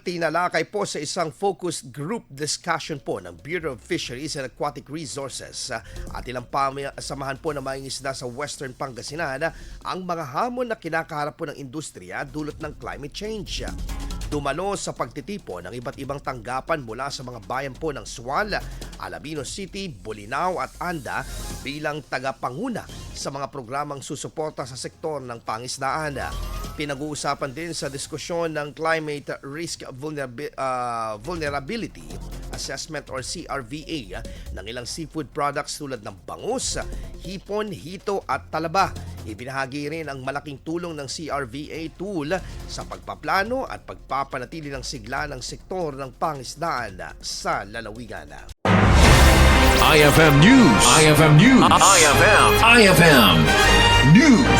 Tinalakay po sa isang focus group discussion po ng Bureau of Fisheries and Aquatic Resources at ilang samahan po na mangingisda sa Western Pangasinan ang mga hamon na kinakaharap po ng industriya dulot ng climate change. Dumalo sa pagtitipon ng iba't ibang tanggapan mula sa mga bayan po ng Sual, Alabino City, Bolinao at Anda bilang tagapanguna sa mga programang susuporta sa sektor ng pangisdaan. Pinag-uusapan din sa diskusyon ng Climate Risk Vulnerabi- ah, Vulnerability Assessment or CRVA ng ilang seafood products tulad ng bangus, hipon, hito at talaba. Ibinahagi rin ang malaking tulong ng CRVA tool sa pagpaplano at pagpapanatili ng sigla ng sektor ng pangisdaan sa lalawigan. IFM News. IFM News. IFM. IFM News.